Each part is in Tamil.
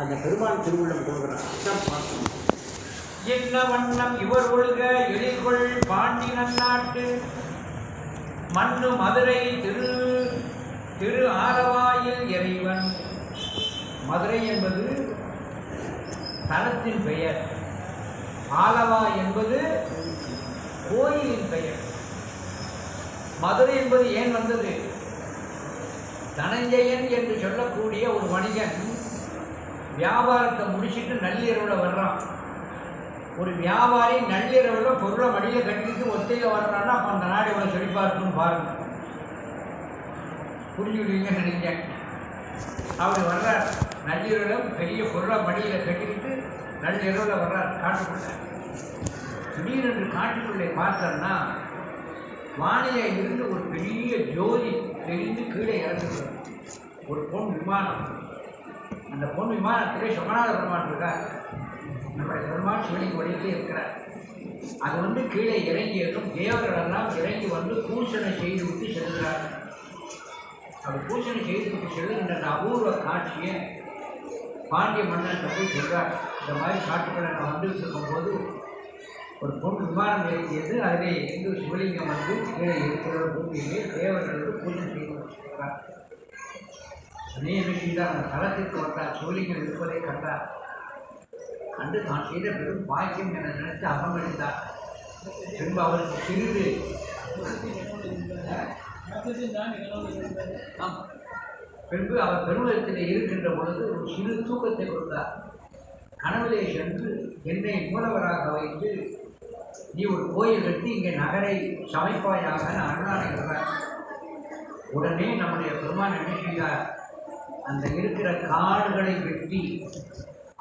அந்த பெருமான் திருவுள்ளம் கொடுக்குறான் அதான் பார்க்கணும். என்ன வண்ணம் இவர் ஒழுக எழில்கொள் பாண்டி நன்னாட்டு மண்ணு மதுரை திரு திரு ஆரவாயில் இறைவன் மதுரை என்பது தலத்தின் பெயர். ஆலவா என்பது கோயிலின் பெயர். மதுரை என்பது ஏன் வந்தது? தனஞ்சயன் என்று சொல்லக்கூடிய ஒரு வணிகன் வியாபாரத்தை முடிச்சுட்டு நள்ளிரவில் வர்றான். ஒரு வியாபாரி நள்ளிரவில் பொருளை மடியில் கட்டிட்டு ஒத்தையில் வர்றான்னா அப்போ அந்த நாடு எவ்வளோ செழிப்பாக இருக்குன்னு பாருங்க. புரிஞ்சுடுவீங்கன்னு நினைக்கிறேன். அவர் வர்றார். நள்ளிரவில் பெரிய பொருளை மடியில் கட்டிக்கிட்டு நள்ளிரவில் வர்றார். காட்டுக்குள்ள. திடீரென்று காட்டுக்குள்ளே பார்த்தோன்னா வானிலை இருந்து ஒரு பெரிய ஜோதி தெரிந்து கீழே இறங்குது. ஒரு பொன் விமானம். அந்த பொன் விமானத்திலே சொமநாத பெருமான் இருக்கார். நம்முடைய பெருமான் சிவலிங்க வடிவிலே இருக்கிறார். அது வந்து கீழே இறங்கி இருக்கும். தேவர்களெல்லாம் இறங்கி வந்து பூசணை செய்து விட்டு செல்கிறார் அவர் பூசணை செய்து விட்டு செல்லுகின்ற அந்த அபூர்வ காட்சியை பாண்டிய மன்னன் போய் சொல்கிறார் இந்த மாதிரி காட்டுக்களை நான் வந்துட்டு இருக்கும்போது ஒரு பொன் விமானம் இறங்கியது அதிலே இந்து சிவலிங்கம் வந்து கீழே இருக்கிற பூமியிலே தேவர்கள் வந்து பூஜை செய்து வச்சிருக்கிறார் அதே அந்த தளத்திற்கு வந்தார் சோழிகள் இருப்பதை கண்டார். கண்டு தான் செய்த பெரும் பாக்கியம் என நினைத்து அகமளித்தார் பின்பு அவருக்கு சிறிது பின்பு அவர் பெருமளத்திலே இருக்கின்ற பொழுது ஒரு சிறு தூக்கத்தை கொடுத்தார். கனவிலே சென்று என்னை மூலவராக வைத்து நீ ஒரு கோயில் கட்டி இங்கே நகரை சமைப்பாயாக அருணாடுகிறார் உடனே நம்முடைய பெருமான் என்ன செய்தார்? அந்த இருக்கிற காடுகளை வெட்டி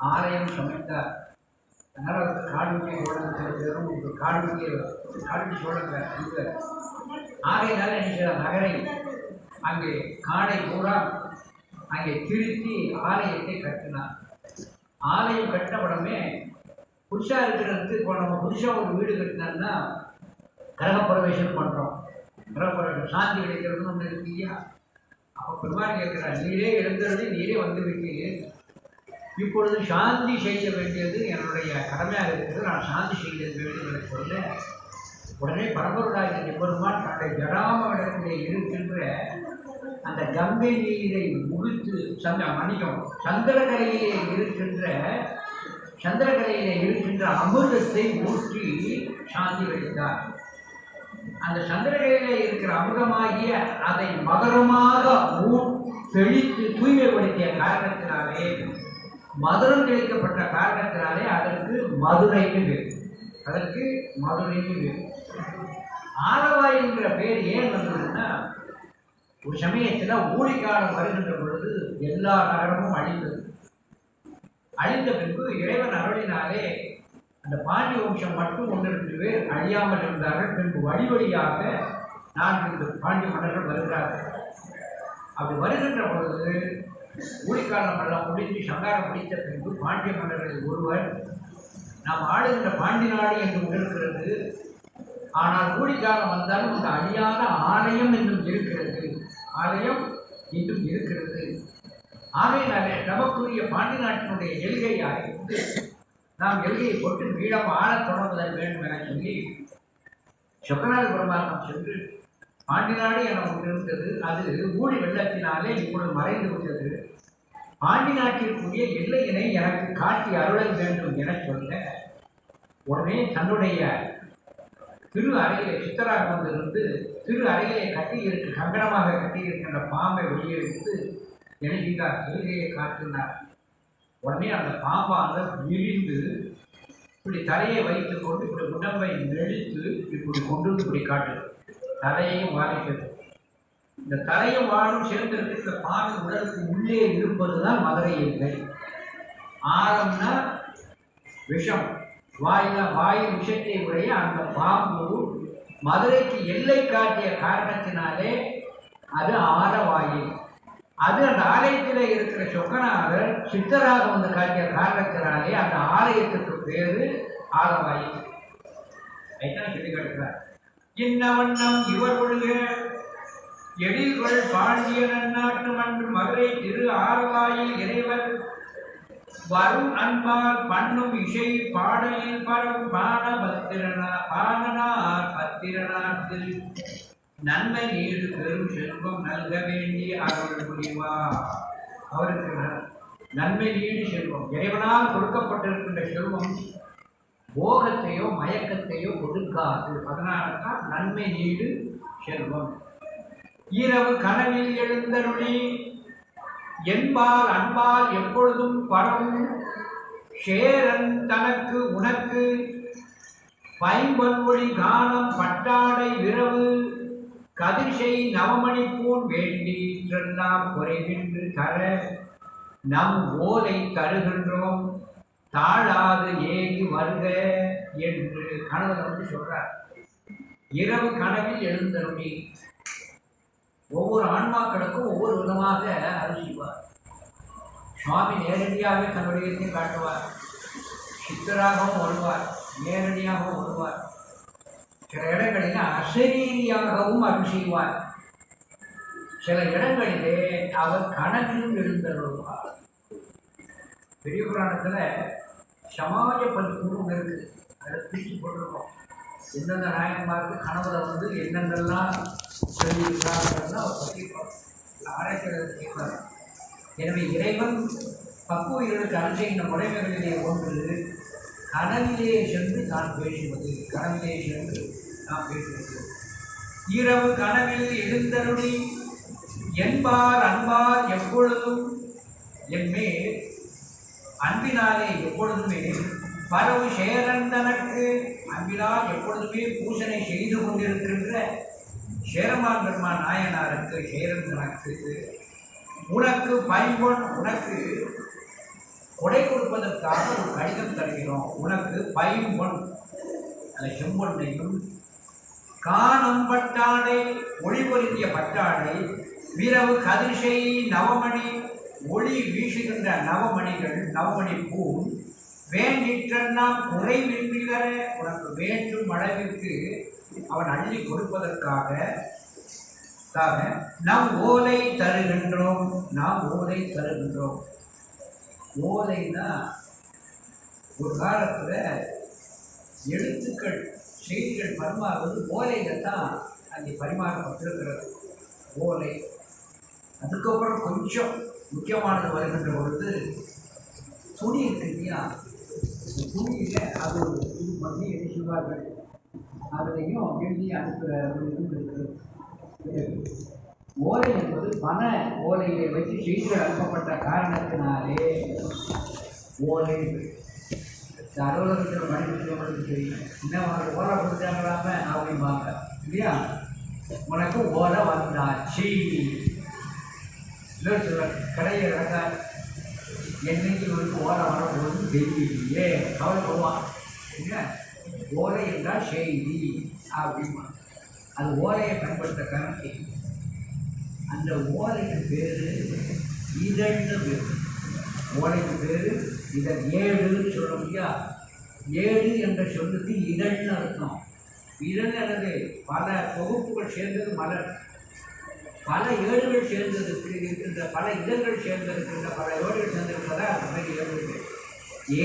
ஆலயம் சமைத்தார் அதனால் அந்த காடுவெட்டிய சோழன் பேரும் ஒரு காடுவெட்டிய காடு சோழங்க அங்கே ஆகையினால நினைக்கிற நகரை அங்கே காடை பூரா அங்கே திருத்தி ஆலயத்தை கட்டினார். ஆலயம் கட்டினவுடனே புதுசாக இருக்கிறதுக்கு இப்போ நம்ம புதுசாக ஒரு வீடு கட்டினோம்னா கிரகப்பிரவேசம் பண்ணுறோம் கிரகப்பிரவேசம் சாந்தி கிடைக்கிறதுன்னு ஒன்று இருக்கு இல்லையா? அப்போ பெருமாள் நீரே எழுந்தது நீரே வந்து இப்பொழுது சாந்தி செய்ய வேண்டியது என்னுடைய கடமையாக இருக்கிறது. நான் சாந்தி செய்ய வேண்டும் சொல்ல உடனே பரம்பொருளாகிய பெருமான் தன்னுடைய ஜடாமடத்திலே இருக்கின்ற அந்த கங்கை நீரை முகித்து சந்த மணியம் சந்திரகரையிலே இருக்கின்ற சந்திரகரையிலே இருக்கின்ற அமிர்தத்தை ஊற்றி சாந்தி வைத்தார். அந்த சந்திரகரையிலே இருக்கிற அமுகமாகிய அதை மதுரமாக ஊ தெளித்து தூய்மைப்படுத்திய காரணத்தினாலே மதுரம் தெளிக்கப்பட்ட காரணத்தினாலே அதற்கு மதுரைன்னு பேர். அதற்கு மதுரைன்னு பேர். ஆலவாய் என்கிற பேர் ஏன் வந்ததுன்னா ஒரு சமயத்தில் ஊழிக்காலம் வருகின்ற பொழுது எல்லா நகரமும் அழிந்தது. அழிந்த பின்பு இறைவன் அருளினாலே அந்த பாண்டிய வம்சம் மட்டும் ஒன்று ரெண்டு பேர் அழியாமல் இருந்தார்கள். பின்பு வழி வழியாக நான்கு இந்த பாண்டிய மன்னர்கள் வருகிறார்கள். அப்படி வருகின்ற பொழுது ஊழிக்காலம் எல்லாம் முடிஞ்சு சங்காரம் முடித்த பின்பு பாண்டிய மன்னர்களில் ஒருவர் நாம் ஆளுகின்ற பாண்டி நாடு என்று இருக்கிறது ஆனால் ஊழிக்காலம் வந்தாலும் இந்த அழியாத ஆலயம் இன்னும் இருக்கிறது. ஆலயம் இன்னும் இருக்கிறது. ஆகையினாலே நமக்குரிய பாண்டி நாட்டினுடைய எல்கையாய் நாம் எல்கையை போட்டு மீளம் ஆளத் தொடங்குதல் வேண்டும் என சொல்லி சொக்கநாத பெருமானம் சென்று பாண்டி என ஒன்று இருந்தது. அது ஊழி வெள்ளத்தினாலே இப்பொழுது மறைந்து விட்டது. ஆண்டி நாட்டிற்குரிய எல்லையினை எனக்கு காட்டி அருளல் வேண்டும் என சொல்ல உடனே தன்னுடைய திரு அறையிலே சித்தராக வந்திருந்து திரு அறையிலே கட்டியிருக்கு கங்கணமாக கட்டியிருக்கின்ற பாம்பை வெளியே எடுத்து எழுதினார் எல்கையை காட்டினார். உடனே அந்த பாம்பானது விரிந்து இப்படி தலையை வைத்துக் கொண்டு இப்படி உடம்பை நெழித்து இப்படி கொண்டு வந்து இப்படி காட்டுது. தலையையும் வாரிக்கிறது. இந்த தலையும் வாழும் சேர்ந்திருக்கு. இந்த பாம்பு உடலுக்கு உள்ளே இருப்பதுதான் மதுரை இல்லை ஆரம்னா விஷம். வாயில வாயு விஷத்தை உடைய அந்த பாம்பு மதுரைக்கு எல்லை காட்டிய காரணத்தினாலே அது ஆலவாயு அது அந்த ஆலயத்தில் இருக்கிற சொக்கநாதர் சித்தராக வந்து காட்டிய காரணத்தினாலே அந்த ஆலயத்துக்கு பேரு ஆலவாயி. ஐத்தான் சொல்லி காட்டுகிறார். இன்ன வண்ணம் இவர் ஒழுக எழில்கள் பாண்டிய நன்னாட்டு மன்று மதுரை திரு ஆலவாயில் இறைவர் வரும் அன்பால் பண்ணும் இசை பாடலில் பரம் பாட பத்திரனா பாடனார் பத்திரனாக்கு நன்மை நீடு பெரும் செல்வம் நல்க வேண்டி அவர்கள் புரிவார் அவருக்கு நன்மை நீடு செல்வம். இறைவனால் கொடுக்கப்பட்டிருக்கின்ற செல்வம் போகத்தையோ மயக்கத்தையோ கொடுக்காது அதனால தான் நன்மை நீடு செல்வம். இரவு கனவில் எழுந்தருளி என்பால் அன்பால் எப்பொழுதும் பரவும் சேரன் தனக்கு உனக்கு பைம்பொன்மொழி கானம் பட்டாடை விரவு கதிர்சை நவமணி பூன் வேண்டி நாம் குறைவின்று கர நம் ஓலை தருகின்றோம் தாழாது ஏகி வருக என்று கணவன் வந்து சொல்றார். இரவு கனவில் எழுந்தருளி. ஒவ்வொரு ஆன்மாக்களுக்கும் ஒவ்வொரு விதமாக அருள்வார் சுவாமி நேரடியாக தன்னுடைய காட்டுவார். சித்தராகவும் வருவார். நேரடியாகவும் வருவார். சில இடங்களில் அசரீரியாகவும் அருள் செய்வார். சில இடங்களிலே அவர் கனவிலும் எழுந்தருள்வார் பெரிய புராணத்தில் சமாஜ பல்குன்னு ஒன்று இருக்குது அதை பிரித்து போட்டிருக்கோம். எந்தெந்த நாயன்மாருக்கு கணவரை வந்து என்னென்னலாம் சொல்லியிருக்கிறார்கள் அவர் பற்றியிருப்பார் ஆராய்ச்சியாளர் கேட்பார் எனவே இறைவன் பக்குவர்களுக்கு அருள் முறைமைகளிலே ஒன்று கனவிலே சென்று நான் பேசுவது. கனவிலே சென்று நான் பேசுவது. இரவு கனவில் எழுந்தருளி என்பார் அன்பார் எப்பொழுதும். என்மே அன்பினாலே எப்பொழுதுமே பரவு சேரன் தனக்கு. அன்பினால் எப்பொழுதுமே பூசனை செய்து கொண்டிருக்கின்ற சேரமான் பெருமான் நாயனாருக்கு சேரன் தனக்கு. உனக்கு பயன்பொன் உனக்கு கொடை கொடுப்பதற்காக ஒரு கடிதம் தருகிறோம். உனக்கு பைம்பொன் அந்த செம்பொன்னையும் காணும் பட்டாடை ஒளி பொருந்திய பட்டாடை விரவு கதிர்ஷை நவமணி ஒளி வீசுகின்ற நவமணிகள் நவமணி பூ வேண்டிற்றெல்லாம் குறைவின்றி வர உனக்கு வேண்டும் அளவிற்கு அவன் அள்ளி கொடுப்பதற்காக நாம் ஓலை தருகின்றோம் நாம் ஓலை தருகின்றோம். ஓலைன்னா ஒரு காலத்தில் எழுத்துக்கள் செய்திகள் பரிமாறுவது ஓலையில் தான் அங்கே பரிமாறப்பட்டிருக்கிறது ஓலை. அதுக்கப்புறம் கொஞ்சம் முக்கியமானது வருகின்ற பொழுது துணி இருக்கு இல்லையா துணியில் அது ஒரு இது பண்ணி எழுதுவார்கள் அதுலேயும் எழுதி அனுப்புகிற ஒரு இது இருக்குது. ஓலை என்பது பண ஓலையை வச்சு செய்திகள் அனுப்பப்பட்ட காரணத்தினாலே ஓலை இந்த அலுவலகத்தில் பணிபுரியவங்களுக்கு தெரியும் இன்னும் உனக்கு ஓலை கொடுத்தாங்களாம அப்படிம்பாங்க. இல்லையா? உனக்கு ஓலை வந்தாச்சு. இன்னொரு சில கடையை இறக்க என்னைக்கு இவருக்கு ஓலை வரப்போகுது தெரியலையே அவள் போவான் இல்லையா ஓலை என்றால் செய்தி அப்படிமா அது ஓலையை பயன்படுத்த கணக்கு. அந்த ஓலைக்கு பேர் இதழ்னு பேர். ஓலைக்கு பேர் இதழ். ஏழுன்னு சொல்ல முடியா ஏழு என்ற சொல்லுக்கு இதழ்னு அர்த்தம். இதழ் அல்லது பல தொகுப்புகள் சேர்ந்தது மலர். பல ஏடுகள் சேர்ந்ததுக்கு இருக்கின்ற பல இதழ்கள் சேர்ந்திருக்கின்ற பல ஏடுகள் சேர்ந்திருப்பதா அந்த மாதிரி ஏழு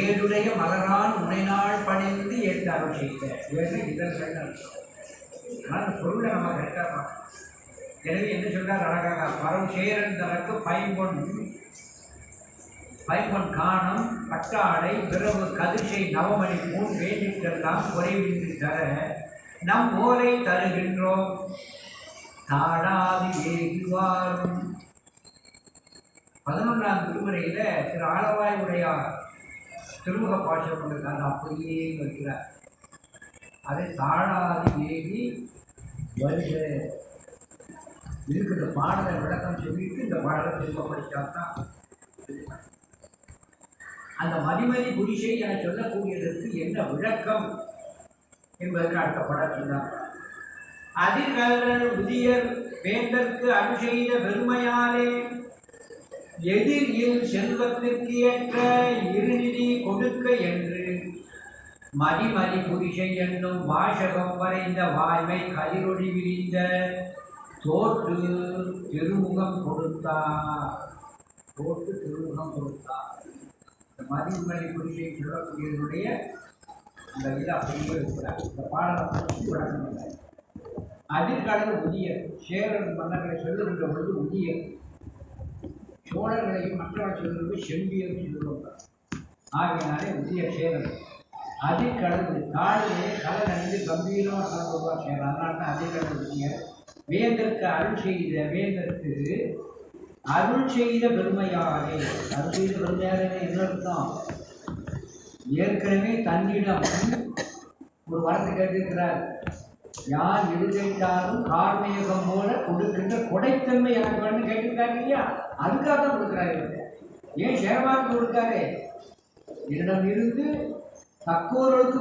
ஏழுடைய மலரான் உனைநாள் பணிந்து ஏற்று அருள் செய்த. ஏழு இதழ்கள் அர்த்தம். ஆனால் அந்த பொருளை நம்ம கரெக்டாக பார்க்கணும். எனவே என்ன சொல்றார் அழகாக பரம் சேரன் தனக்கு பைம்பொன் பைம்பொன் காணம் பட்டாடை பிறவு கதிர்சை நவமணி பூன் வேண்டிற்றெல்லாம் குறைவின்றி தர நம் ஓலை தருகின்றோம் தாடாது ஏகுவாரும். பதினொன்றாம் திருமுறையில் திரு ஆலவாய் உடையார் திருமுக பாஷம் கொண்டிருக்காங்க அப்படியே வைக்கிறார் அதை தாழாது ஏகி வருகிற இருக்கிற பாடலை விளக்கம் சொல்லிட்டு இந்த பாடலை திரும்ப படித்தால்தான் அந்த மதிமதி குடிசை என சொல்லக்கூடியதற்கு என்ன விளக்கம் என்பதற்கு அடுத்த படத்தில் சொன்னார் அதிர்கல்கள் உதியர் வேந்தற்கு அபிஷேக பெருமையாலே எதிர் இல் செல்வத்திற்கு ஏற்ற இருநிதி கொடுக்க என்று மதிமதி குடிசை என்னும் வாசகம் வரைந்த வாய்மை கதிரொளி விரிந்த தோற்று திருமுகம் கொடுத்தார். தோற்று திருமுகம் கொடுத்தார். இந்த மதிமலை குறிச்சை சொல்லக்கூடியவருடைய அந்த இது அப்படியே இருக்கிறார். இந்த பாடலை விளக்கமில்லை அதிர்கால உதிய சேரன் மன்னர்களை சொல்லுகின்ற பொழுது உதிய சோழர்களையும் மற்றவர்கள் சொல்லுவது செம்பியர் சொல்லுவாங்க ஆகையினாலே உதிய சேரன். அதிர்கடல் காலையிலே கலை அணிந்து கம்பீரமாக கலந்துருவார் சேரன். அதனால தான் அதிர்கடல் உதிய வேந்தற்கு அருள் செய்த வேந்தற்கு அருள் செய்த பெருமையாரே அருள் செய்த பெருமையாரே என்ன அர்த்தம்? ஏற்கனவே தன்னிடம் ஒரு வரத்தை கேட்டிருக்கிறார். யார் எது கேட்டாலும் கார்மேகம் போல கொடுக்கின்ற கொடைத்தன்மை எனக்கு வேணும்னு கேட்டிருக்காரு இல்லையா? அதுக்காக தான் கொடுக்குறாரு ஏன் சேரமாக்கு கொடுக்காரு? என்னிடம் இருந்து தக்கோர்களுக்கு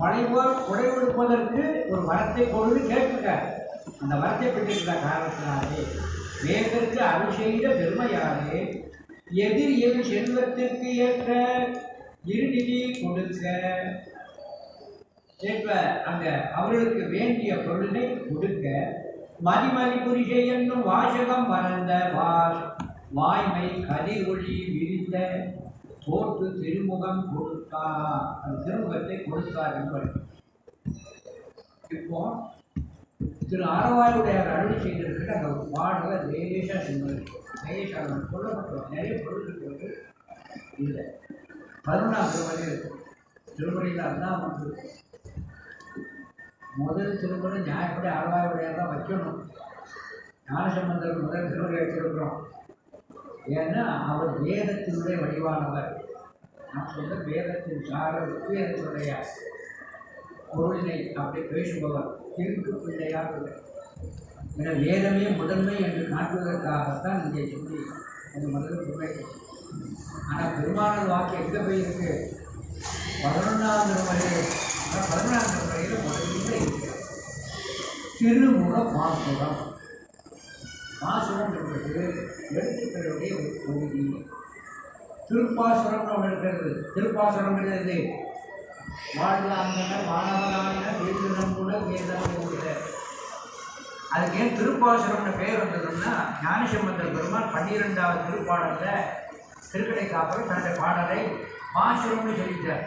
மழை போல் கொடை கொடுப்பதற்கு ஒரு வரத்தை கொண்டு கேட்டிருக்காரு. அந்த வரத்தை பெற்றிருக்கிற காரணத்தினாலே வேதற்கு அருள் செய்த பெருமையாலே எதிரியில் செல்வத்திற்கு ஏற்ற இருநிதி கொடுக்க. ஏற்ப அந்த அவர்களுக்கு வேண்டிய பொருளை கொடுக்க. மதிமதி புரிசை என்னும் வாசகம் மறந்த வாய் வாய்மை கதிர் ஒளி விரிந்த தோற்று திருமுகம் கொடுத்தார். அந்த திருமுகத்தை கொடுத்தார் என்பது. இப்போ திரு ஆரவாயுடையார் அருள் செய்திருக்கிற அந்த ஒரு பாடலை லேசாக சொன்னது லேசாக சொல்லப்பட்டவர். நிறைய பொருள் இல்லை கருணா திருமணி இருக்கும் திருமணியில் அதுதான் வந்து முதல் திருமுறை நியாயப்படி ஆழ்வாருடையாக தான் வைக்கணும். ஞானசம்பந்தர் முதல் திருமுறை வச்சிருக்கிறோம். ஏன்னா அவர் வேதத்தினுடைய வடிவானவர். நான் சொல்ல வேதத்தின் சார பொருளினை அப்படி பேசுபவர் திருக்கு பிள்ளையாக இல்லை. என வேதமே முதன்மை என்று காட்டுவதற்காகத்தான் இங்கே சொல்லி அந்த முதல்ல திருமை ஆனால் பெருமாள் வாக்கு எங்கே போயிருக்கு? பதினொன்றாம் திருமலையில் பதினொன்றாம் திருமலையில் முதல்ல இருக்கு திருமுக பாசுரம் பாசுரம் என்பது எழுத்துக்களுடைய ஒரு பகுதி திருப்பாசுரம் ஒன்று இருக்கிறது. திருப்பாசுரம் இருக்கிறது வாழ்வாங்க வானவரான வீட்டினம் கூட வேதம் கூட அதுக்கு ஏன் திருப்பாசுரம்னு பேர் வந்ததுன்னா ஞானசம்பந்தர் பெருமாள் பன்னிரெண்டாவது திருப்பாடலில் திருக்கடை காப்பர் தன்னுடைய பாடலை பாசுரம்னு சொல்லிட்டார்.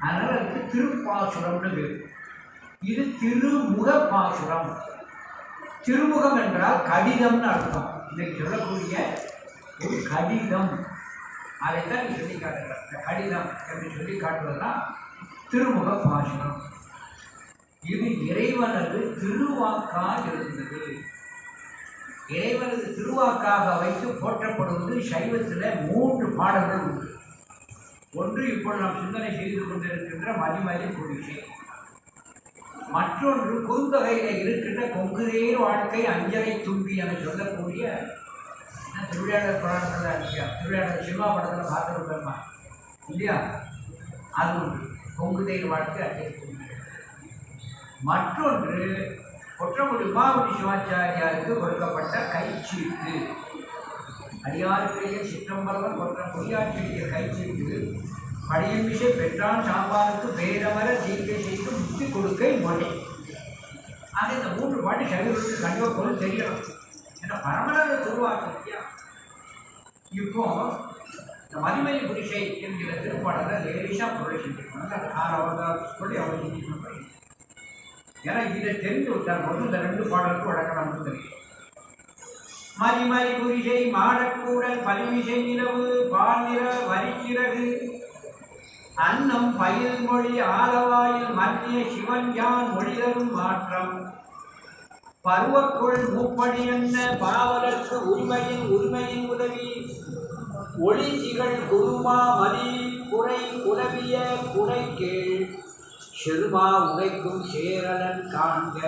அதனால் அதுக்கு திருப்பாசுரம்னு பேர். இது திருமுக பாசுரம் திருமுகம் என்றால் கடிதம்னு அர்த்தம். இன்னைக்கு சொல்லக்கூடிய ஒரு கடிதம். அதைத்தான் சொல்லி காட்டுகிறார் கடிதம் என்று சொல்லி காட்டுவதுதான் திருமுக பாஷணம் இது இறைவனது திருவாக்காக இருந்தது இறைவனது திருவாக்காக வைத்து போற்றப்படுவது சைவத்தில் மூன்று பாடல்கள் உண்டு. ஒன்று இப்பொழுது நாம் சிந்தனை செய்து கொண்டிருக்கின்ற மதிமதி குடிசை. மற்றொன்று குறுந்தொகையில் இருக்கின்ற கொங்குதேர் வாழ்க்கை அஞ்சலை தும்பி என சொல்லக்கூடிய திருவிழாடர் திருவிளையாடல் புராணத்தில் இல்லையா சினிமா படத்தில் பார்த்துருக்கோமா? இல்லையா? அது ஒன்று கொங்குதேர் வாழ்க்கை அஞ்சலை மற்றொன்று கொற்றமுடி உமாவதி சிவாச்சாரியாருக்கு கொடுக்கப்பட்ட கைச்சீட்டு. அடியாருடைய சிற்றம்பலவன் கொற்ற முடியாற்றிய கைச்சீட்டு. படியமிசை பெற்றான் சாம்பாருக்கு பேரவர தீக்கை செய்து முக்தி கொடுக்கை மொழி. அது இந்த மூன்று பாட்டு சைவர்களுக்கு கண்டிப்பாக பொருள் தெரியணும். ஏன்னா பரமநாத உருவாக்க இல்லையா இப்போ இந்த மதிமலை புரிசை என்கிற திருப்பாடலை லேடிஷாக பொருளை செஞ்சிருக்கணும் அது ஆறு அவர்கள் சொல்லி அவள் செஞ்சிருக்கணும் ஏன்னா இதை தெரிந்து விட்டால் மட்டும் இந்த ரெண்டு பாடலுக்கும் வழக்கணும்னு தெரியும். மதிமலை புரிசை மாடக்கூடல் பலிமிசை நிலவு பால்நிற வரிச்சிறகு அன்னம் பயில் மொழி ஆலவாயில் மத்திய சிவன் யான் மொழிதரும் மாற்றம். பருவக்குள் மூப்படி என்ன பாவலர்க்கு உரிமையின் உரிமையின் உதவி ஒளி திகழ் குருமா மணி குறை குலவிய குறை கேள் செருமா உரைக்கும் சேரலன் காண்க.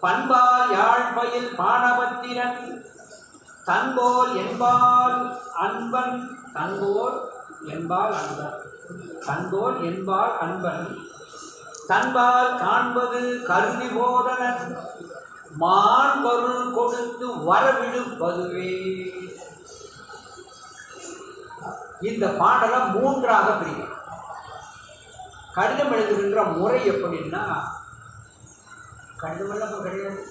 பண்பால் யாழ்மையில் பாணபத்திரன் தன்போல் என்பால் அன்பன் தன்போல் என்பால் அன்பன் தன்போல் என்பால் அன்பன் தன்பால் காண்பது கருதி போதனன் மாண்பொருள் கொடுத்து வரவிடுப்பதுவே இந்த பாடலை மூன்றாக பிரிக்கும் கடிதம் எழுதுகின்ற முறை எப்படின்னா கடிதமெல்லாம் இப்போ கிடையாது.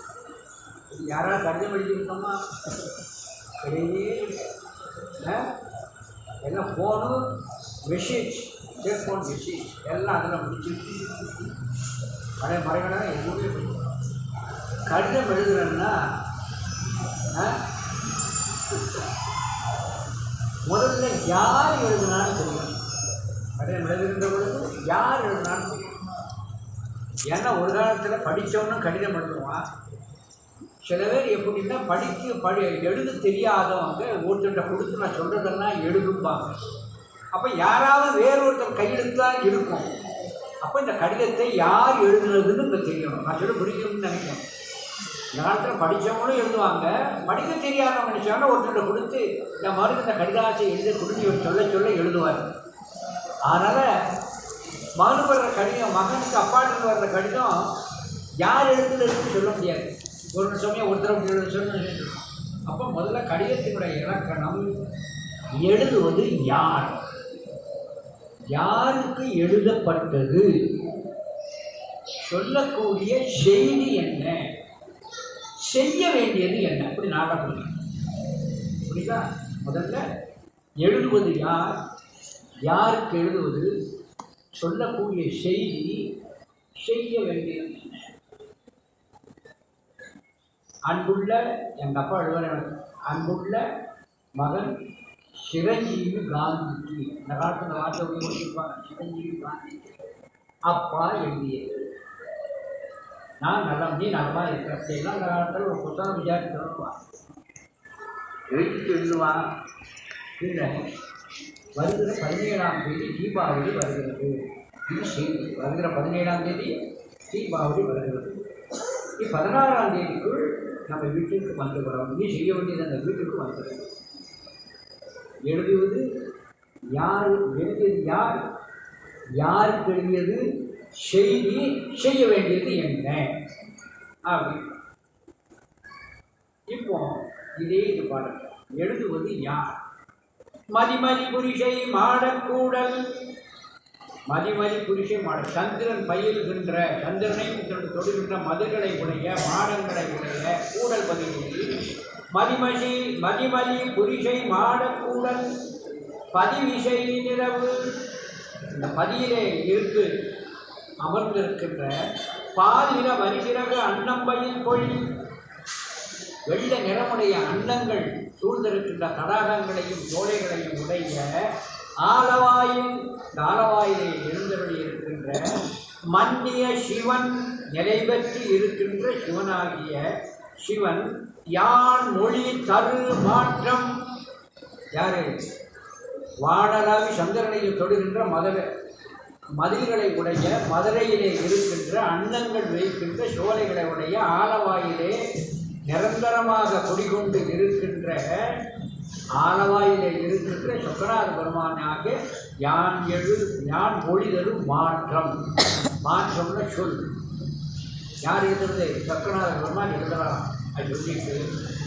யாராவது கடிதம் எழுதியிருக்கோமா? கிடையவே எல்லாம் ஃபோனு மெசேஜ் செல்ஃபோன் மெசேஜ் எல்லாம் அதில் முடிச்சிருக்கு பழைய மறைகளாக எதுவுமே இல்லை. கடிதம் எழுதுறேன்னா முதல்ல யார் எழுதுனான்னு தெரியும் கடிதம் எழுதுகின்ற பொழுது யார் எழுதுனான்னு தெரியும் ஏன்னா ஒரு காலத்தில் படித்தவனும் கடிதம் எழுதுவான். சில பேர் எப்படின்னா படிக்க படி எழுத தெரியாதவங்க ஒருத்தர்கிட்ட கொடுத்து நான் சொல்கிறதெல்லாம் எழுதும்பாங்க. அப்போ யாராவது வேறொருத்தர் கையெழுத்து தான் இருக்கும். அப்போ இந்த கடிதத்தை யார் எழுதுனதுன்னு இப்போ தெரியணும். நான் சொல்ல முடியும்னு நினைக்கிறேன் இந்த காலத்தில் படித்தவங்களும் எழுதுவாங்க. படிக்க தெரியாதவங்க நினச்சாங்கன்னா ஒருத்தர்கிட்ட கொடுத்து இந்த மாதிரி இந்த கடிதாசை எழுத கொடுத்து சொல்ல சொல்ல எழுதுவார். அதனால் மகனுக்கு வர்ற கடிதம் மகனுக்கு அப்பாட்டுக்கு வர்ற கடிதம் யார் எழுதுனதுன்னு சொல்ல முடியாது. ஒரு சமயம் ஒருத்தர் எழுத சொல்லணும் அப்போ முதல்ல கடிதத்தினுடைய இலக்கணம் எழுதுவது யார்? யாருக்கு எழுதப்பட்டது? சொல்லக்கூடிய செய்தி என்ன? செய்ய வேண்டியது என்ன? அப்படி நாடகம் புரியுதா? முதல்ல எழுதுவது யார்? யாருக்கு எழுதுவது? சொல்லக்கூடிய செய்தி செய்ய வேண்டியது என்ன? அன்புள்ள எங்கள் அப்பா எழுதுவார். அன்புள்ள மகன் சிரஞ்சீவி காந்திக்கு. இந்த காலத்தில் இந்த வார்த்தை உபயோகிச்சிருப்பாங்க சிரஞ்சீவி காந்திக்கு. அப்பா எழுதியது. நான் நலம் நீ நலமாக அப்படிலாம் அந்த காலத்தில் ஒரு புத்தகம் விசாரித்து தருவான் எழுதி எழுதுவான் கீழே வருகிற பதினேழாம் தேதி தீபாவளி வருகிறது. இது செய்தி? வருகிற பதினேழாம் தேதி தீபாவளி வருகிறது. நீ பதினாறாம் தேதிக்குள் நம்ம வீட்டுக்கு வந்துக்கிறோம் நீ செய்ய வேண்டியது அந்த வீட்டுக்கு வந்துடும் எழுதுவது யார்? எழுதியது யார்? யாருக்கு எழுதியது? செய்தி செய்ய வேண்டியது என்ன? அப்படி. இப்போ இதே இது பாருங்க. எழுதுவது யார்? மதிமதி புரிஷை மாடக்கூடல். மதிமதி புரிஷை மாட சந்திரன் பயில்கின்ற சந்திரனை தொடுகின்ற மதுகளை உடைய மாடங்களை உடைய கூடல் பதிவு மதிமதி மதிமதி புரிஷை மாடக்கூடல். பதிவிசை நிறவு இந்த பதியிலே இருக்கு அமர்ந்திருக்கின்ற பால் நிற அன்னம்பையில் அன்னம்பயில் பொழில் வெள்ள நிறமுடைய அன்னங்கள் சூழ்ந்திருக்கின்ற தடாகங்களையும் சோலைகளையும் உடைய ஆலவாயில் இந்த ஆலவாயிலே எழுந்தருளி இருக்கின்ற மன்னிய சிவன் நிலை பெற்று இருக்கின்ற சிவனாகிய சிவன் யான் மொழி தரு மாற்றம். யாரு? வானராவி சந்திரனையும் தொடுகின்ற மதவர் மதில்களை உடைய மதுரையிலே இருக்கின்ற அன்னங்கள் வைக்கின்ற சோலைகளை உடைய ஆலவாயிலே நிரந்தரமாக குடிகொண்டு இருக்கின்ற ஆலவாயிலே இருக்கின்ற சுக்கராத பெருமானாக யான் எழு யான் மொழிதரும் மாற்றம். மாற்றம்னு சொல். யார் எழுதுறது? சொக்கநாத பெருமான் எழுதுறான் அது சொல்லிட்டு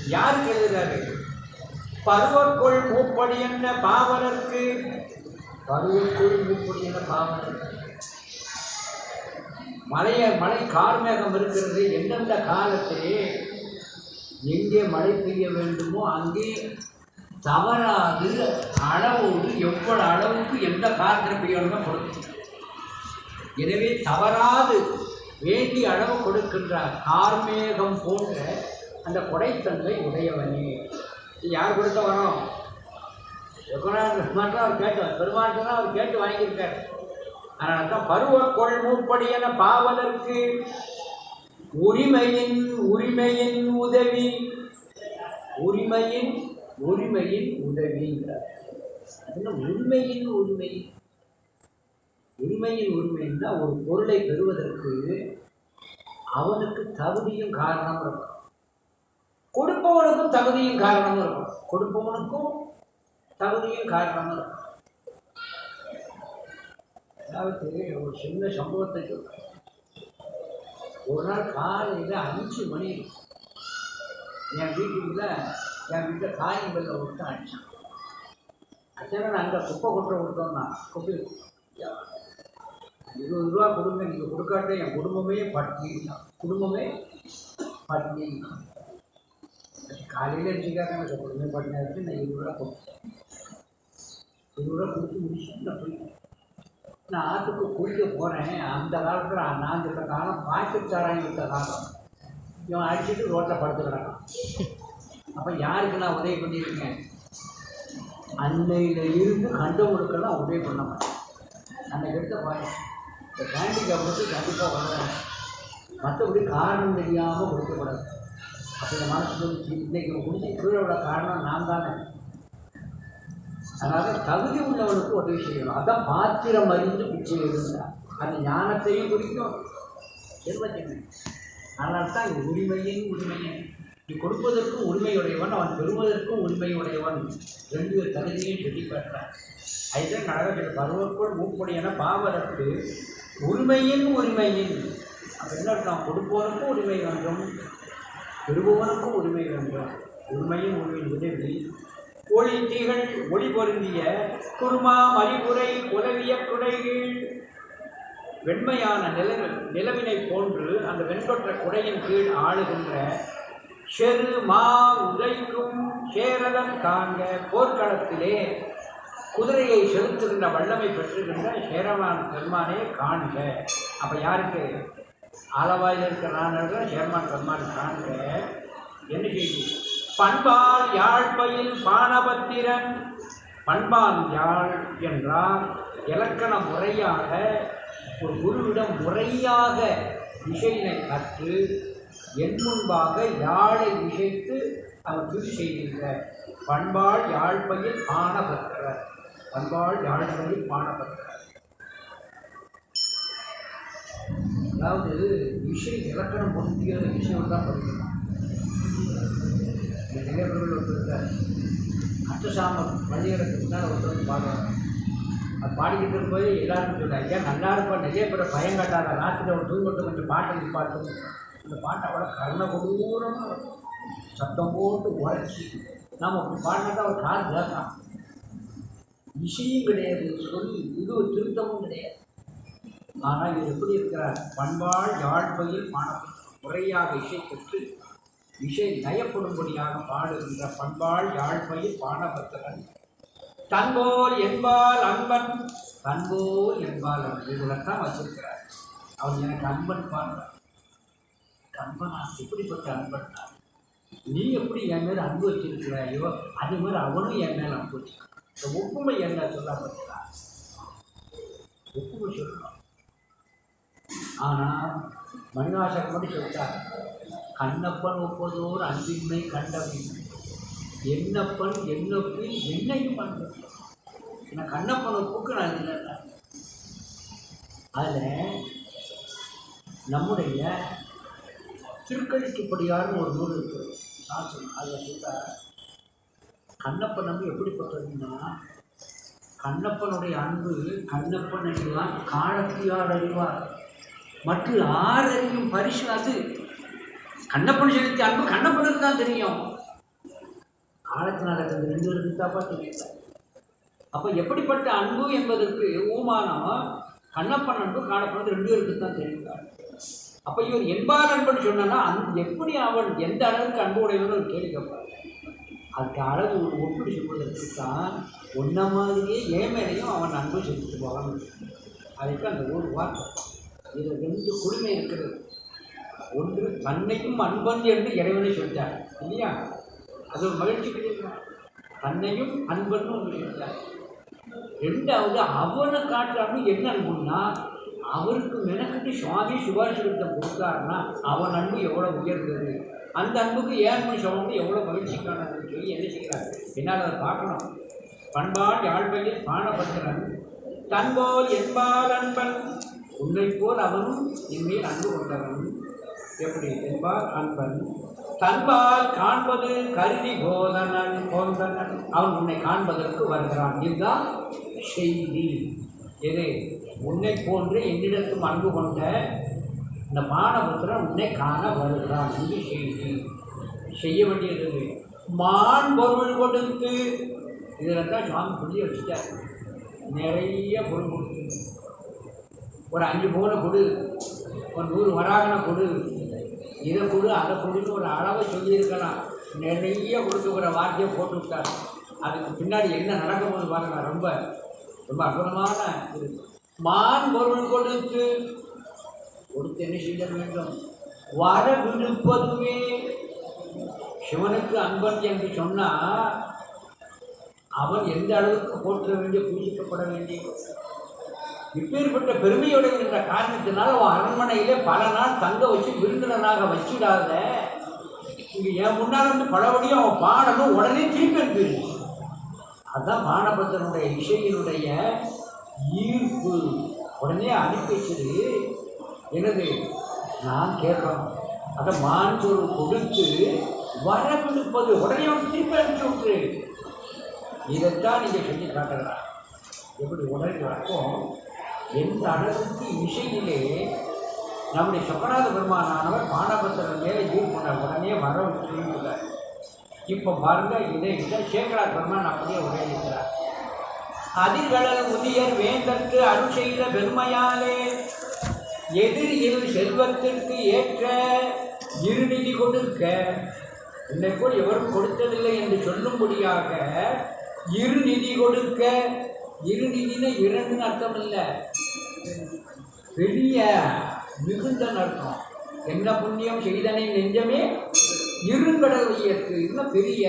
யாருக்கு எழுதுறாரு? பருவக்குள் மூப்படி என்ன பாவலருக்கு? பருவக்குள் மூப்படி என்ன மழையை மழை கார்மேகம் இருக்கிறது. எந்தெந்த காலத்திலே எங்கே மழை பெய்ய வேண்டுமோ அங்கே தவறாது. அளவோடு எவ்வளவு அளவுக்கு எந்த காலத்தில் பெய்யணுமோ கொடுக்கும். எனவே தவறாது. வேண்டிய அளவு கொடுக்கின்றார். கார்மேகம் போன்ற அந்த கொடைத்தன்மை உடையவனே. யார் கொடுத்த வரோம்? எவ்வளவு அவர் கேட்டார் பெருமான் தான் அவர் கேட்டு வாங்கியிருக்கார் அதனால தான் பருவ கொள் மூப்படி பாவதற்கு உரிமையின் உரிமையின் உதவி. உரிமையின் உரிமையின் உதவிங்கிறார். என்ன உரிமையின் உரிமை? உரிமையின் உரிமைன்னா ஒரு பொருளை பெறுவதற்கு அவனுக்கு தகுதியும் காரணம் இருக்கும். கொடுப்பவனுக்கும் தகுதியும் காரணமும் இருக்கும். கொடுப்பவனுக்கும் தகுதியும் காரணமும் இருக்கும் அதாவது ஒரு சின்ன சம்பவத்தை சொல்கிறேன் ஒரு நாள் காலையில் அஞ்சு மணி என் வீட்டுக்குள்ள என் வீட்டில் காய் வெள்ள விட்டு அடித்தான் அச்சனை நாங்கள் குப்பை கொட்டுற கொடுத்தோம்னா குப்பை இருபது ரூபா கொடுங்க நீங்கள் கொடுக்காட்ட என் குடும்பமே பட்டினி. குடும்பமே பட்டினி. காலையில் அடிச்சுக்காக எனக்கு குடும்பமே பட்டினி. நான் இருபது ரூபா கொடுத்தேன். இதோட முறை முடிச்சுட்டு நான் போயிட்டேன். நான் ஆற்றுக்கு குளிக்க போகிறேன் அந்த காலத்தில் நான் இருந்த காலம் பாக்கெட் இருந்த காலம். இவன் அடிச்சுட்டு ரோட்டில் படுத்து கிடக்கான். அப்போ யாருக்கு நான் உதவி பண்ணியிருக்கேன்? அன்னையில் இருந்து கண்டவங்களுக்கெல்லாம் உதவி பண்ண மாட்டேன். அன்னைக்கு எடுத்த பாய் இந்த வந்து கண்டிப்பாக வளராங்க மற்றபடி காரணம் தெரியாமல் கொடுக்கப்படாது அப்போ இந்த மனசு சொல்லிச்சு இன்னைக்கு முடிஞ்சு கீழே உள்ள காரணம் நான் தானே. அதனால் தகுதி உள்ளவனுக்கு உதவி செய்யணும். அதான் பாத்திரம் அறிந்து பிச்சை இருந்தார் அது ஞானத்தையும் குறிக்கும். செல்வத்தின்மை அதனால் தான் இது உரிமையின் உரிமையின் நீ கொடுப்பதற்கும் உரிமையுடையவன் அவன் பெறுவதற்கும் உரிமையுடையவன். ரெண்டு தகுதியையும் சொல்லி பெற்றான் அதுதான் கடகத்தில் பருவக்குள் மூக்குடையன பாவரத்து உரிமையின் உரிமையின். அப்போ என்ன நான் கொடுப்பவனுக்கும் உரிமை வேண்டும் பெறுபவனுக்கும் உரிமை வேண்டும். உரிமையின் உரிமையின் உதவி ஒளி தீகள் ஒளி பொருந்திய குருமா மறிபுரை உலவிய குடைகள். வெண்மையான நில நிலவினை போன்று அந்த வெண்கொற்ற குடையின் கீழ் ஆளுகின்ற செரு மா உதைக்கும் சேரதன் காண்க போர்க்களத்திலே குதிரையை செலுத்துகின்ற வல்லமை பெற்றுகின்ற சேரமான் பெருமானே காண்க. அப்போ யாருக்கு? ஆலவாயில் இருக்கிற நான் சேர்மான் பெருமான் காண்க. என்ன செய்தி? பண்பால் யாழ்பயில் பானபத்திரன் பண்பால் யாழ் என்றால் இலக்கண முறையாக ஒரு குருவிடம் முறையாக இசையினை கற்று என் முன்பாக யாழை இசைத்து அவர் துதி செய்கின்ற பண்பால் யாழ்பயில் பானபத்திரர் பண்பால் யாழ்பயில் பானபத்திரர் அதாவது இசை இலக்கணம் பொருந்திய விஷயம் தான் படிக்கணும் இந்த நிலையவர்கள் ஒருத்தர் அச்சசாமர் பள்ளிகளுக்கு முன்னால் ஒருத்தர் பாடுறாங்க. அது பாடிக்கிட்டு போய் எல்லாருக்கும் சொல்ல ஐயா நல்லா இருப்பா நிறைய பேர் பயம் கட்டாத ராத்திரி ஒரு தூங்கட்டும் கொஞ்சம் பாட்டை நிப்பாட்டும் அந்த பாட்டை அவ்வளோ கர்ண கொடூரமாக இருக்கும் சத்தம் போட்டு உரைச்சி. நாம் அப்படி பாடினா தான் அவர் கால் கேட்கான் விஷயம் கிடையாது சொல்லி இது திருத்தமும் கிடையாது. ஆனால் இவர் எப்படி இருக்கிறார்? பண்பாள் யாழ்பையில் பாடம் முறையாக இசை பெற்று விஷய நயப்படும்படியாக பாடுகின்ற பண்பாள் யாழ்மையில் பாடபத்திரன் தன்போல் என்பால் அன்பன் தன்போல் என்பால் அவன். இதில்தான் வச்சிருக்கிறார். அவன் எனக்கு அன்பன் பாடுறான் அன்பனா எப்படிப்பட்ட அன்பன் நீ எப்படி என் மேல் அன்பு வச்சிருக்கிறாயோ அதே மாதிரி அவனும் என் மேல் அன்பு வச்சிருக்கான் இந்த ஒப்புமை என்ன சொல்ல பார்த்தா ஒப்புமை சொல்லணும் ஆனால் மணிவாசகம் மட்டும் சொல்லிட்டார். கண்ணப்பன் ஒப்பதோர் அன்பின்மை கண்டபின். என்னப்பன் என்னப்பு என்னையும் அன்பு நான் கண்ணப்பன் ஒப்புக்கு நான் இல்லை அதில் நம்முடைய திருக்கழிக்கப்படியார்னு ஒரு நூல் இருக்குது சொன்னேன் அதில் சொல்கிறார் கண்ணப்பன் அன்பு எப்படிப்பட்டதுன்னா கண்ணப்பனுடைய அன்பு கண்ணப்பன் அறிவார் காலத்தியார் அறிவார். மற்ற ஆறறியும் பரிசு அது? கண்ணப்பன் செலுத்திய அன்பு கண்ணப்பனுக்கு தான் தெரியும். காலத்தினால அது ரெண்டு தாப்பா தெரியும் அப்போ எப்படிப்பட்ட அன்பு என்பதற்கு ஊமானம் கண்ணப்பன் அன்பு காணப்பனது ரெண்டு பேருக்கு தான் தெரியும். அப்போ இவர் என்பார் அன்புன்னு சொன்னா அந் எப்படி அவன் எந்த அளவுக்கு அன்பு உடையவன் ஒரு கேள்வி கேட்பார் அதுக்கு அளவு ஒரு ஒப்பிடு சொல்வதற்கு தான் ஒன்ன மாதிரியே ஏமேலையும் அவன் அன்பு செலுத்திட்டு போவான். அதுக்கு அந்த ஒரு வார்த்தை. இதில் ரெண்டு கொடுமை இருக்கிறது ஒன்று தன்னையும் அன்பன் என்று இறைவனை சொல்லிட்டார். இல்லையா? அது ஒரு மகிழ்ச்சி தன்னையும் அன்பன்னு ஒன்று சொல்லிட்டார். ரெண்டாவது அவனை காட்டுறான்னு என்ன அன்புன்னா அவருக்கு மெனக்கிட்டு சுவாமி சுபாஷிரத்தை கொடுத்தாருன்னா அவன் அன்பு எவ்வளோ உயர்ந்தது? அந்த அன்புக்கு ஏழ்மை சொல்லும்போது எவ்வளோ மகிழ்ச்சிக்கானதுன்னு சொல்லி என்ன செய்கிறார்? என்னால் அதை பார்க்கணும். பண்பால் யாழ்மையில் பானபத்திரன் தன்போல் என்பால் அன்பன் உன்னை போல் அவனும் என்மேல் அன்பு கொண்டவன். எப்படி என்பார் அன்பன் தன்பால் காண்பது கருதி போதனன் போந்தனன். அவன் உன்னை காண்பதற்கு வருகிறான். இதுதான் செய்தி. எது? உன்னை போன்று என்னிடத்தும் அன்பு கொண்ட இந்த மானபுத்திரன் உன்னை காண வருகிறான். இது செய்தி. செய்ய வேண்டியது மான் பொருள் கொடுத்து. இதில் தான் சுவாமி புரிய வச்சுட்டார். நிறைய பொருள் கொடுத்து. ஒரு அஞ்சு பவுனை கொடு. ஒரு நூறு வராகனை கொடு. இதை கொடு அதை கொடுன்னு ஒரு அளவை சொல்லியிருக்கலாம் நிறைய கொடுத்துக்கிற வார்த்தையை போட்டு விட்டார் அதுக்கு பின்னாடி என்ன நடக்க போகுது பாருங்க ரொம்ப ரொம்ப அற்புதமான இது. மான் பொருள் கொடுத்து கொடுத்து என்ன செய்ய வேண்டும்? வர விடுப்பதுமே சிவனுக்கு அன்பன் என்று சொன்னால் அவன் எந்த அளவுக்கு போற்ற வேண்டிய பூஜிக்கப்பட வேண்டிய இப்பேற்பட்ட பெருமையுடைய காரணத்தினால் அவன் அரண்மனையிலே பல நாள் தங்க வச்சு விருந்தினராக வச்சுடாத. இங்கே என் முன்னால் வந்து பலபடியும் அவன் பாடணும் உடனே திருப்பி அனுப்பிடுச்சு அதுதான் பானபத்திரனுடைய இசையினுடைய ஈர்ப்பு. உடனே அனுப்பி வச்சது எனது நான் கேட்குறோம் அதை மான் கொடுத்து கொடுத்து வரவிடுப்பது உடனே அவன் திருப்பி அனுப்பிச்சு விட்டுரு. இதைத்தான் நீங்கள் சொல்லி காட்டுகிறார் எப்படி உடனே வரக்கும் எந்த அளவுக்கு இசையிலே நம்முடைய சொக்கநாத பெருமானானவர் மானபத்திரன் மேலே ஈர்ப்புண்ட உடனே வர வச்சுருக்கிறார் இப்போ பாருங்க இதை இதை சேகரா பெருமான் அப்படியே உரையிக்கிறார் அதிர்கடல் முதியர் வேந்தற்கு அருள் செய்த பெருமையாலே எதிரியில் செல்வத்திற்கு ஏற்ற இருநிதி கொடுக்க என்னை போல் எவரும் கொடுத்ததில்லை என்று சொல்லும்படியாக இருநிதி கொடுக்க இருநிதின்னு இரண்டுன்னு அர்த்தம் இல்லை பெரிய மிகுந்த அர்த்தம். என்ன புண்ணியம் செய்தனை நெஞ்சமே இருங்கடல் உயர்த்து இன்னும் பெரிய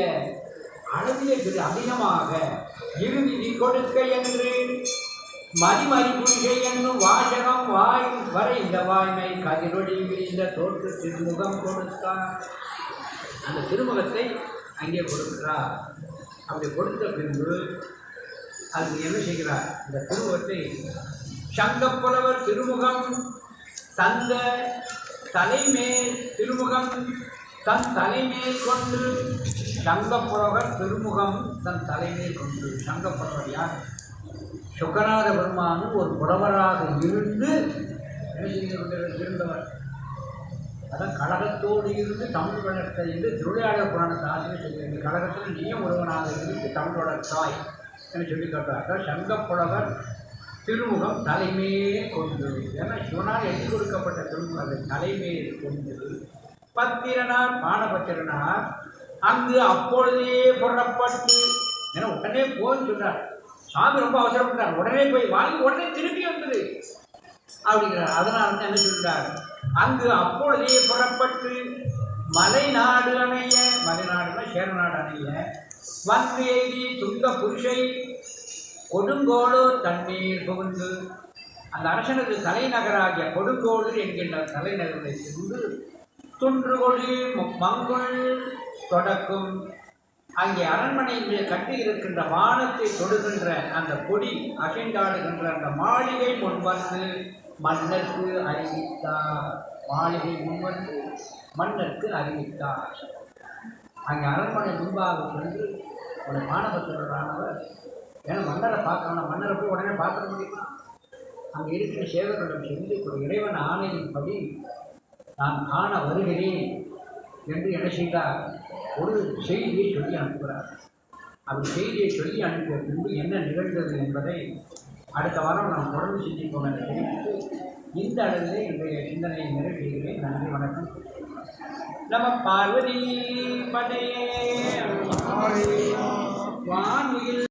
அளவிலே பெரிய அதிகமாக இருநிதி கொடுக்க என்று. மதிமதி புரிகை என்னும் வாசகம் வாய் வரை இந்த வாய்மை கதிரொடி விரிந்த தோற்று திருமுகம் கொடுத்தான். அந்த திருமுகத்தை அங்கே கொடுக்கிறார். அப்படி கொடுத்த பின்பு அது என்ன செய்கிறார்? இந்த திருமுகத்தை சங்கப்புலவர் திருமுகம் தந்த தலைமேல் திருமுகம் தன் தலைமேல் கொண்டு சங்கப்புலவர் திருமுகம் தன் தலைமேல் கொண்டு. சங்கப்புலவர் யார்? சுகநாத பெருமானும் ஒரு புலவராக இருந்து இருந்தவர். அதான் கழகத்தோடு இருந்து தமிழ் வளர்த்த என்று திருவிளையாடல் புராணத்தை ஆசிரியர் செய்கிறது கழகத்தில் நீயும் ஒருவனாக இருந்து தமிழ் வளர்த்தாய் என்று சொல்லி காட்டுறார் சங்கப்புலவர் திருமுகம் தலைமையே கொண்டு ஏன்னா சிவனால் எழுதி கொடுக்கப்பட்ட திருமுகம் அது தலைமையை கொண்டு பத்திரனார் பானபத்திரனார் அங்கு அப்பொழுதே புறப்பட்டு ஏன்னா உடனே போன்னு சொன்னார். சாமி ரொம்ப அவசரப்பட்டார். உடனே போய் வாங்கி உடனே திருப்பி வந்தது. அப்படிங்கிறார். அதனால் வந்து என்ன சொல்கிறார் அங்கு அப்பொழுதே புறப்பட்டு மலைநாடு அணைய மலைநாடுனா சேரநாடு அணைய வந்து எய்தி துங்க புருஷை கொடுங்கோடு தண்ணீர் புகுந்து அந்த அரசனது தலைநகராகிய கொடுங்கோளு என்கின்ற தலைநகரை சென்று துன்றுகொழி மங்குள் தொடக்கும். அங்கே அரண்மனையில் கட்டி இருக்கின்ற வானத்தை தொடுகின்ற அந்த கொடி அசைந்தாடுகின்ற அந்த மாளிகை முன்வந்து மன்னருக்கு அறிவித்தார். மாளிகை முன்வந்து மன்னருக்கு அறிவித்தார். அங்கே அரண்மனை முன்பாக சென்று ஒரு மாணவர்களானவர் ஏன்னா மன்னரை பார்க்கணும் மன்னரை போய் உடனே பார்க்க முடியுமா? அங்கே இருக்கிற சேவர்களிடம் சென்று ஒரு இறைவன் ஆணையின்படி நான் காண வருகிறேன் என்று என்ன செய்தார்? ஒரு செய்தியை சொல்லி அனுப்புகிறார். அந்த செய்தியை சொல்லி அனுப்பிய பின்பு என்ன நிகழ்ந்தது என்பதை அடுத்த வாரம் நாம் தொடர்ந்து சிந்திப்போம் என தெரிவித்து இந்த அளவில் என்னுடைய சிந்தனையை நிறைவேறுகிறேன். நன்றி வணக்கம். நம பார்வதி பதே. வான்மியில்